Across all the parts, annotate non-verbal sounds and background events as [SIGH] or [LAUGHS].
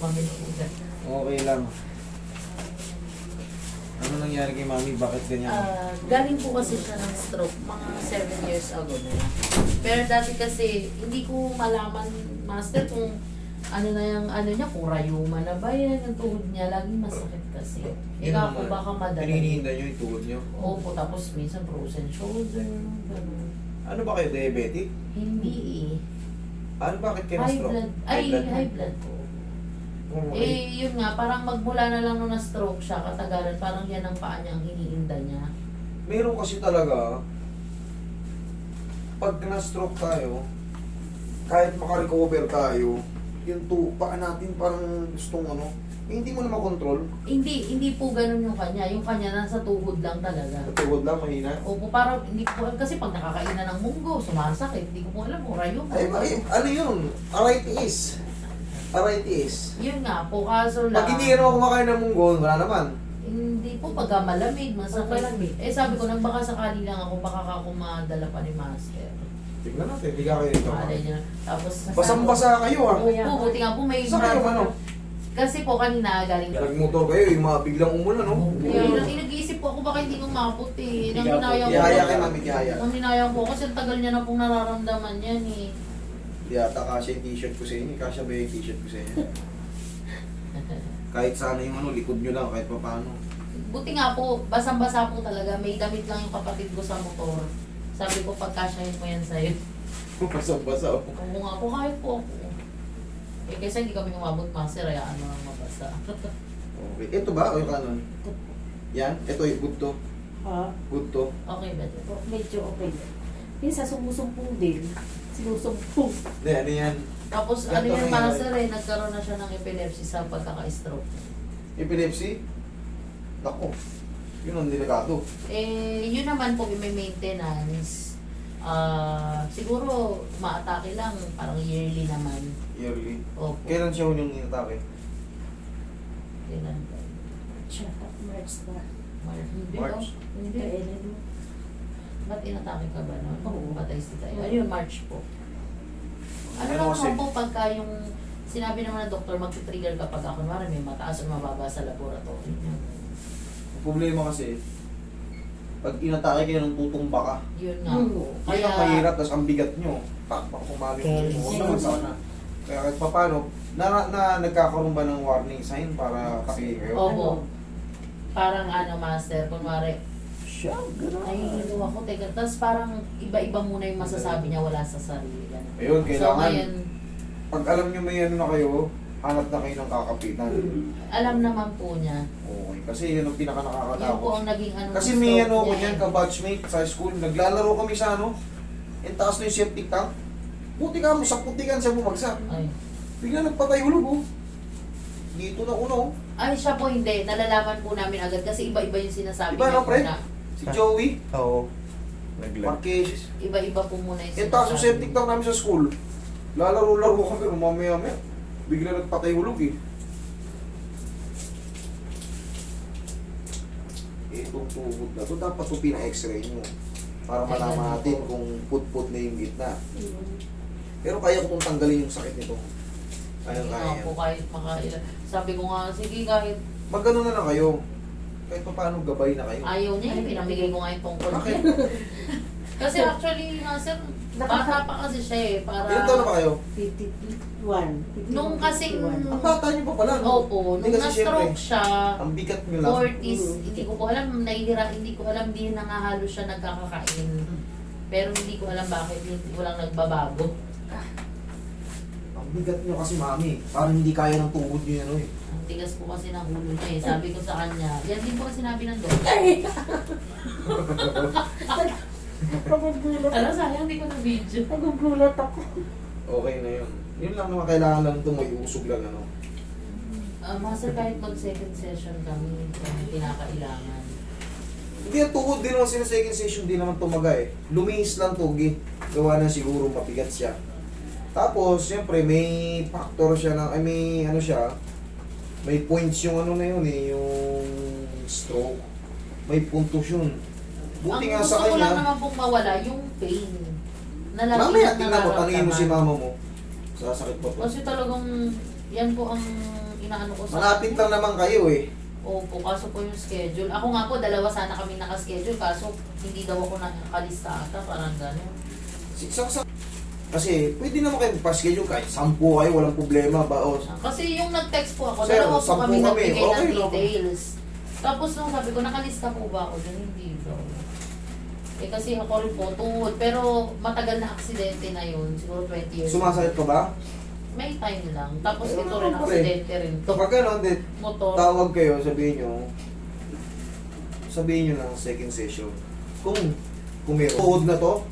kami ulan. Okay lang. Ano nangyari kay mami? Bakit ganyan? Ah, galing po kasi siya ng stroke mga 7 years ago na. Pero dati kasi, hindi ko malaman, master, kung ano na yung ano niya, kung rayuma na ba yan, yung tuhod niya, laging masakit kasi. Ikaw po baka madala. Pininihinda nyo yung tuhod nyo. Opo, tapos minsan frozen shoulder, gano'n. Ano ba kayo? Diabetic? Hindi eh. Ano bakit kayo High na-stroke? blood. Ay, high blood po. Okay. Eh, yun nga, parang magmula na lang nung na-stroke siya, katagalan, parang yan ang paa niya ang hiniinda niya. Meron kasi talaga, pag na-stroke tayo, kahit makarecover tayo, yung tu paa natin parang gustong ano, eh, hindi mo na makontrol. Hindi, hindi po ganun yung kanya. Yung kanya nasa tuhod lang talaga. Sa tuhod lang, mahina. Opo, parang hindi ko alam kasi pag nakakainan ng munggo, sumasakit. Hindi ko po alam kung rayo. Ay, ay, ano yun? Arthritis. Arthritis. Yun nga po, kaso lang. Pag hindi ka naman kumakain ng munggo, wala naman. Hindi po, pagka malamig, masakit. Malamig. Eh sabi ko, nang baka sakali lang ako, baka ka kumadala pa ni Master. Tignan natin, hindi ka kayo. Malay niya. Tapos, Basang-basa kayo ah. Opo, buti nga po may... Saan kayo ano? Kasi po kanina galing Nagmotor kayo, yung mga biglang umulan, no? Kaya nag-iisip po ako baka hindi ko maabot eh. Nang hinayang Ihaya ko. kay mami, ihaya. Nang hinayang po kasi ang tagal niya na pong nararamdaman yan eh. Di ata kasya yung t-shirt ko sa inyo. Kasya ba yung t-shirt ko sa inyo? [LAUGHS] kahit sana yung ano, likod nyo lang, kahit pa paano. Buti nga po, basang-basa po talaga. May damit lang yung kapatid ko sa motor. Sabi ko, pagkasyahin mo yan sa'yo. [LAUGHS] Basa-basa. oh. Oo nga po, kahit po ako. Eh, kasi hindi kami umabot master, hayaan mo lang mabasa. [LAUGHS] Okay. Ito ba? O yung kanon? Yan? Ito yung good to. Ah, Good to. okay ba ito? medyo okay. Minsan sumusumpong din. Sinusumpong. Hindi, ano yan? Tapos Ganito ano na yun. master eh, nagkaroon na siya ng epilepsy sa pagkaka-stroke. Epilepsy? Nako. Yun ang delikado. Eh, yun naman po may maintenance. Ah, siguro maatake lang, parang yearly naman. Yearly. Opo. Kailan siya yung inatake? Kailan ba? Siya, March na. March. Hindi March. oh. Hindi. Kailan mo? Ba't inatake ka ba no? Oo. Patay si tayo. Oo. Ayun, March po. Ano Ano lang kasi? naman po pagka yung sinabi naman ng doktor, mag-trigger kapag ako, kunwari may mataas o mababa sa laboratory niya. Ang problema kasi, pag inatake kayo ng tutumba ka, Yun nga Hmm. po. kaya ang mahirap, tapos ang bigat nyo, takpak kumali mo. Huwag naman sana. Kaya kahit pa paano, na, na, nagkakaroon ba ng warning sign para takihin kayo? Opo. Ano? Parang ano, master, kunwari, Siya, ay, ano ako, teka, tapos parang iba-iba muna yung masasabi niya, wala sa sarili. Ganun. Ayun, So, kailangan, ngayon, pag alam nyo may ano na kayo, hanap na kayo ng kakapitan. alam naman po niya. Okay, kasi yun ang pinaka Yun po nakakatakot. ang naging ano. Kasi may ano ko niya yan, eh. ka-batchmate sa school, naglalaro kami sa ano, yung taas na yung septic tank. Buti ka mo, sa putikan siya bumagsak. Ay. Bigla nagpatay hulog oh. Dito na uno oh. Ay, siya po hindi. Nalalaman po namin agad kasi iba-iba yung sinasabi Iba, niya po na. Si Joey, Oo. Naglag. Marquez. Iba-iba po muna yung Yung taas yung septic tank namin sa school. Lalaro-laro kami, mamaya-maya. Bigla nagpatay hulog eh. Itong tuhod na to, dapat ito pina-x-ray mo. Para malaman natin kung put-put na yung gitna. Mm. Pero kaya ko kung tanggalin yung sakit nito. Kaya Hindi kaya nga yan. po kahit makaila. Sabi ko nga, sige kahit Magano na lang kayo. Kahit pa paano gabay na kayo. ayaw niya, eh, pinamigay ko nga yung tungkol. Bakit? [LAUGHS] kasi actually, nga sir, bata pa kasi siya eh. Para... Ilan taon na ba kayo? 51. Nung kasing- 51. Ang bata niyo pa pala. no? Opo, Hindi nung na-stroke siya, Ang bigat nyo lang. 40s, Mm. hindi ko po alam, nahihira, hindi ko alam, hindi na nga halos siya nagkakakain. Pero hindi ko alam bakit, hindi, walang nagbabago. Bigat nyo kasi mami. Parang hindi kaya ng tuhod nyo yan oh, eh. Ang tigas po kasi ng ulo niya eh. Sabi ko sa kanya, yan din po kasi sinabi ng doktor. Nagugulat [LAUGHS] Alam, ako. sayang hindi ko na video. Nagugulat ako. Okay na yun. Yun lang naman kailangan lang ito may usog lang ano. Uh, master, kahit mag second session kami, kami kinakailangan. Hindi ang tuhod din naman sila second session din naman tumaga eh. Lumihis lang tugi. Gawa na siguro mabigat siya. Tapos, siyempre, may factor siya ng, ay may ano siya, may points yung ano na yun eh, yung stroke. May puntos yun. Buti Ang nga gusto sa ko lang kanya, naman pong mawala, yung pain. Na lagi mamaya tingnan mo, tanungin mo si nararamdaman. mama mo. Sasakit pa to. Kasi talagang, yan po ang inaano ko sa... Malapit lang naman kayo eh. Opo, kaso po yung schedule. Ako nga po, dalawa sana kami nakaschedule, kaso hindi daw ako nakalista ata, parang gano'n. Saksak. Kasi pwede naman kayo pa-schedule kahit sampu kayo, walang problema ba? O, Kasi yung nag-text po ako, Sir, dalawa po sampu kami kami. nagbigay Okay, ng no? details. Tapos nung sabi ko, nakalista po ba ako dun? Hindi daw. Eh kasi ako rin po, tuhod. Pero matagal na aksidente na yun, siguro 20 years. sumasakit ka ba? May time lang. Tapos Pero ito ano rin, pa rin? aksidente rin. to. Kapag ano, di, Motor. tawag kayo, sabihin nyo, sabihin nyo ng second session. Kung, kung may tuhod na to,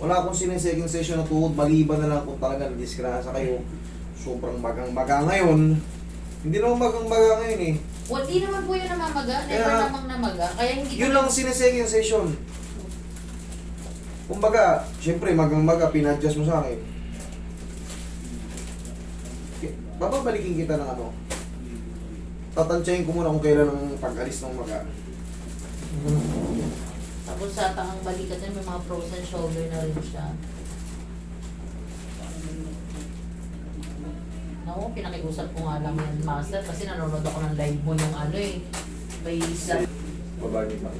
wala akong sinang second session na tuhod, maliban na lang kung talaga nadisgrasa kayo, sobrang magang-maga ngayon. Hindi naman magang-maga ngayon eh. Well, di naman po yun namamaga. Never Kaya- namang namaga. Kaya hindi Yun lang sinesecond session. Kumbaga, syempre magang-maga, pinadjust mo sa akin. Okay, Bababalikin kita ng ano. Tatansyahin ko muna kung kailan ang pag-alis ng maga. Tapos sa taang balikat niya, may mga frozen shoulder na rin siya. Naku, pinakiusap ko nga lang yan, Master, kasi nanonood ako ng live mo yung ano eh. May isa. Baba niyo pa.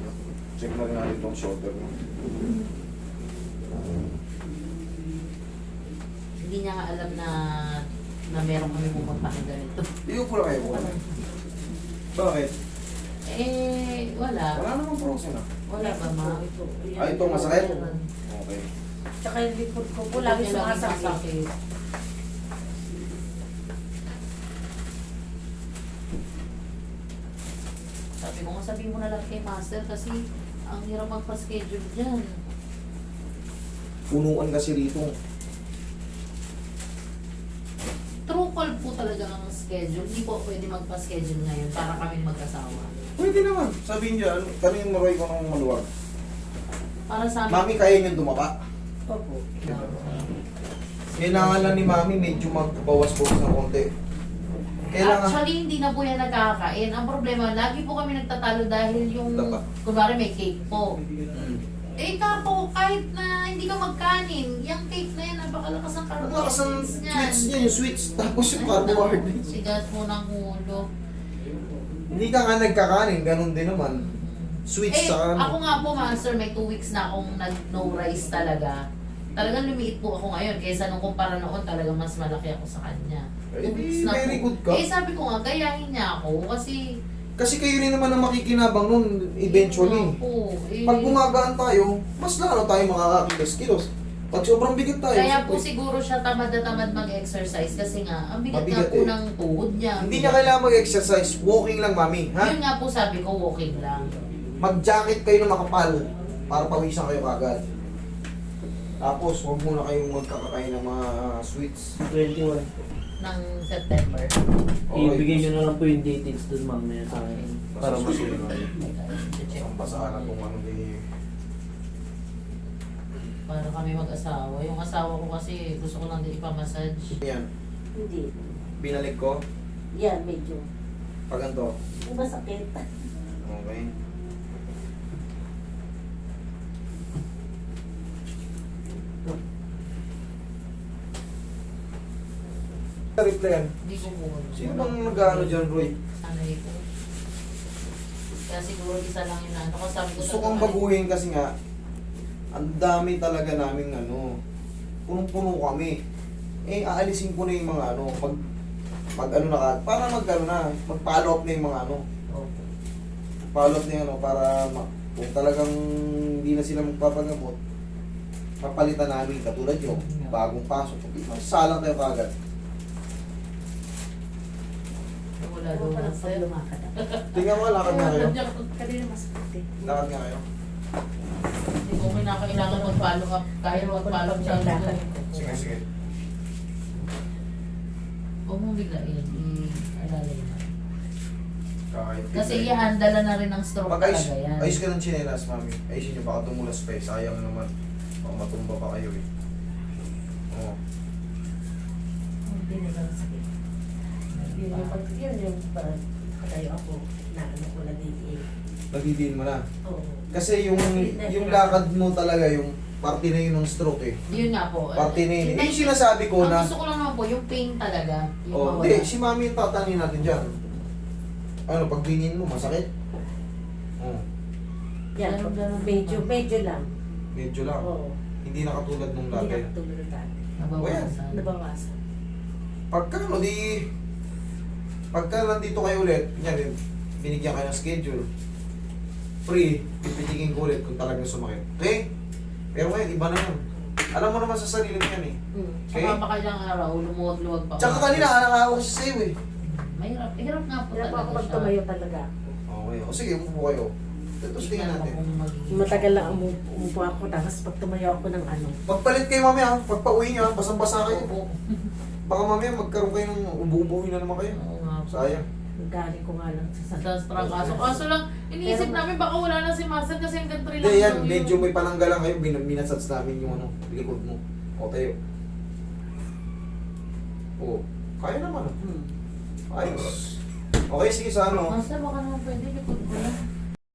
Check na rin natin itong shoulder mo. Hindi niya nga alam na na meron kami pupunta ng ganito. Iyo po lang kayo. Bakit? Eh, wala. Wala namang frozen ah. Wala ba, ma? Ito. Ah, ito masakit? Okay. Tsaka yung likod ko po, lagi sumasakit. masakit. Sabi ko nga, sabihin mo na lang kay Master kasi ang hirap magpa-schedule dyan. Punuan kasi rito. Po talaga ang schedule. Hindi po pwede magpa-schedule ngayon para kami magkasawa. Pwede naman. Sabihin niyo, ano, tanongin mo Roy ko ng maluwag. Para sa amin, Mami, kaya niyong tumapa? Opo. Kailangan lang ni Mami medyo magbawas-bawas ng konti. Kailangan... Actually, hindi na po yan nagkakain. Ang problema, lagi po kami nagtatalo dahil yung, Dapa. kunwari may cake po. Mm. Eh kako, kahit na hindi ka magkanin, yung cake na yan, napakalakas ng Ang lakas ng carbohydrates niyan. sweets niya, yung sweets, tapos yung carbohydrates. Sigat mo ng ulo. Hindi ka nga nagkakanin, ganun din naman. Sweets Eh, sa ako ano. nga po, master, may two weeks na akong nag-no rice talaga. Talagang lumiit po ako ngayon kaysa nung kumpara noon talagang mas malaki ako sa kanya. Eh, Two di, weeks na very po. good ka. Eh, sabi ko nga, gayahin niya ako kasi... Kasi kayo rin naman ang makikinabang nun eventually. Oo, eh, Pag gumagaan tayo, mas lalo tayo makakakilos-kilos. Pag sobrang bigat tayo, Kaya po siyempre, siguro siya tamad na tamad mag-exercise kasi nga, ang bigat Mabigat nga po eh. ng tuhod niya. hindi niya kailangan mag-exercise. Walking lang, mami. Ha? Yun nga po sabi ko, walking lang. Mag-jacket kayo na makapal para pawisan kayo kagad. Tapos, huwag muna kayong magkakakain ng mga sweets. 21. Ng September. Ibigay nyo na lang po yung details dun mamaya sa akin. Para Basta masunod. susunod. Check. Ang basaan na kung ano di... Para kami mag-asawa. Yung asawa ko kasi gusto ko lang din ipamassage. Yan. Hindi. Binalik ko. Yan, medyo. Pag ganito. Masakit. Okay. Reply [LAUGHS] yan. Hindi ko po. Sino bang nag-ano dyan, Roy? Ano ito? Kaya siguro isa lang yun. Ano ko sabi ko Gusto kong baguhin kasi nga, ang dami talaga naming ano, punong-puno kami. Eh, aalisin ko na yung mga ano, pag, pag ano na ka, para mag ano na, mag-follow up na yung mga ano, Opo. follow up na yung ano, para ma, kung talagang hindi na sila magpapagamot, papalitan namin katulad nyo, bagong pasok. Salang kayo kagad. Wala daw na sir. Tingnan mo, lakad nga kayo. Kanina masakit eh. Lakad nga kayo. Hindi ko kinakailangan mag-follow up. Kahit mag-follow up siya. Sige, sige. Huwag mo biglain. I-alalay na. Kahit Kasi i-handle na rin ng stroke Pag ayos, talaga yan. ayos ka ng chinelas, mami. Ayusin nyo, baka tumulas pa eh. Sayang naman. Baka matumba pa kayo eh. Oo. Hindi na lang sakit. Yun yung pag yun yung parang katayo ako na ano ko na din eh. Nagdidiin mo na. Oo. Kasi yung yung lakad mo talaga, yung parte na yun ng stroke eh. Yun nga po. Parte na yun. Yung- Yung sinasabi ko Ang na, gusto ko lang naman po, yung pain talaga. Yung oh, mawala. hindi, si mami yung tatanin natin dyan. Ano, pag binin mo, masakit? Oh, Yan, Ganun, ganun. medyo, medyo lang. medyo lang. Oo. Hindi na katulad nung Hindi dati. na katulad ng dati. Nabawasan. Nabawasan. Pagka ano, di... Pagka nandito kayo ulit, yan, binigyan kayo ng schedule. Free, pipitikin ko ulit kung talagang sumakit. Okay? Pero ngayon, iba na yan. Alam mo naman sa sarili mo yan eh. Mm. Okay? Saka baka ilang araw, lumuwag-luwag pa. Tsaka kanina, anak-awa siya sa'yo eh. Mahirap. Hirap nga po ako talaga siya. Oh, tumayo talaga. Okay, o sige, umupo kayo. Tapos tingnan natin. Matagal lang umupo, umupo ako tapos pag tumayo ako ng ano. Pagpalit kayo mamaya, pagpa-uwi nyo, basang-basa kayo. Baka mamaya magkaroon kayo ng ubu-ubuhin na naman kayo. Oo. Sayang. Galing ko nga lang sa Sa trangkaso. Kaso lang, iniisip Pero- namin baka wala na si Master kasi hanggang 3 lang. Hindi, yan, daw yun. medyo may pananggal lang kayo, bin- minasats namin yung ano, likod mo. O, tayo. Oo, kaya naman. Hmm. Ayos. Okay, sige sa ano. Master, baka naman pwede